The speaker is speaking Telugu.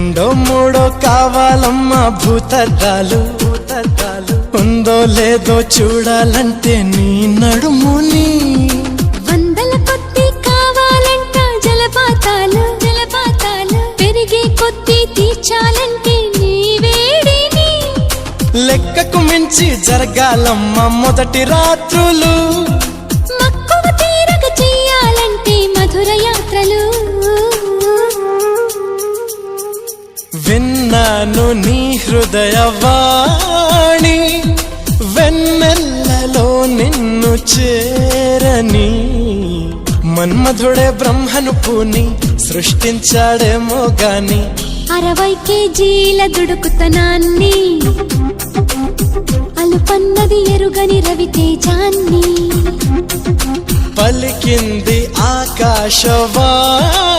రెండో మూడో కావాలమ్మా భూతద్దాలు. భూతద్దాలు ఉందో లేదో చూడాలంటే నీ నడుముని. వందల కొద్ది కావాలంట జలపాతాలు. జలపాతాలు పెరిగే కొద్ది తీర్చాలంటే నీ వేడిని. లెక్కకు మించి జరగాలమ్మా మొదటి రాత్రులు. విన్నాను నీ హృదయవాణి వెన్నెల్లలో నిన్ను చేరని మన్మధుడే బ్రహ్మను పూని సృష్టించాడేమో గాని అరవై కేజీల దుడుకుతనాన్ని అలుపన్నది ఎరుగని రవితేజాన్ని పలికింది ఆకాశవాణి. ఈ కౌ